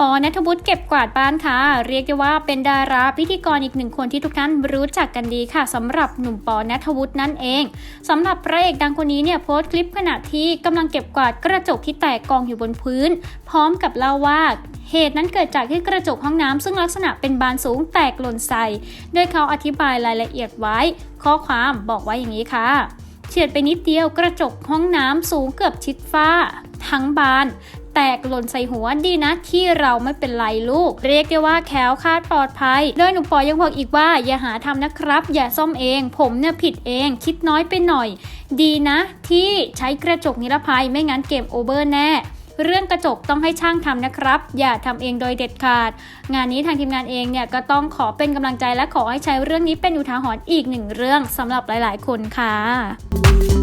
ปอนัทวุฒิเก็บกวาดบ้านค่ะ เรียกได้ว่าเป็นดาราพิธีกรอีกหนึ่งคนที่ทุกท่านรู้จักกันดีค่ะสำหรับหนุ่มปอนัทวุฒินั่นเองสำหรับพระเอกดังคนนี้เนี่ยโพสต์คลิปขณะที่กำลังเก็บกวาดกระจกที่แตกกองอยู่บนพื้น พร้อมกับเล่าว่าเหตุนั้นเกิดจากที่กระจกห้องน้ำซึ่งลักษณะเป็นบานสูงแตกหล่นใส่โดยเขาอธิบายรายละเอียดไว้ ข้อความบอกไว้อย่างนี้ค่ะเฉียดไปนิดเดียวกระจกห้องน้ำสูงเกือบชิดฝ้า ทั้งบาน แตกหล่นใส่หัวดีนะที่เราไม่เป็นไรลูก เรียกได้ว่าแคล้วคลาดปลอดภัย โดยหนุ่มปอยังบอกอีกว่า อย่าหาทำนะครับ อย่าซ่อมเอง ผมเนี่ยผิดเอง คิดน้อยไปหน่อย ดีนะ ที่ใช้กระจกนิรภัยไม่งั้นเกมโอเวอร์แน่เรื่องกระจกต้องให้ช่างทำนะครับ อย่าทำเองโดยเด็ดขาด งานนี้ทางทีมงานเองเนี่ยก็ต้องขอเป็นกำลังใจและขอให้ใช้เรื่องนี้เป็นอุทาหรณ์อีกหนึ่งเรื่องสำหรับหลาย ๆ คนค่ะ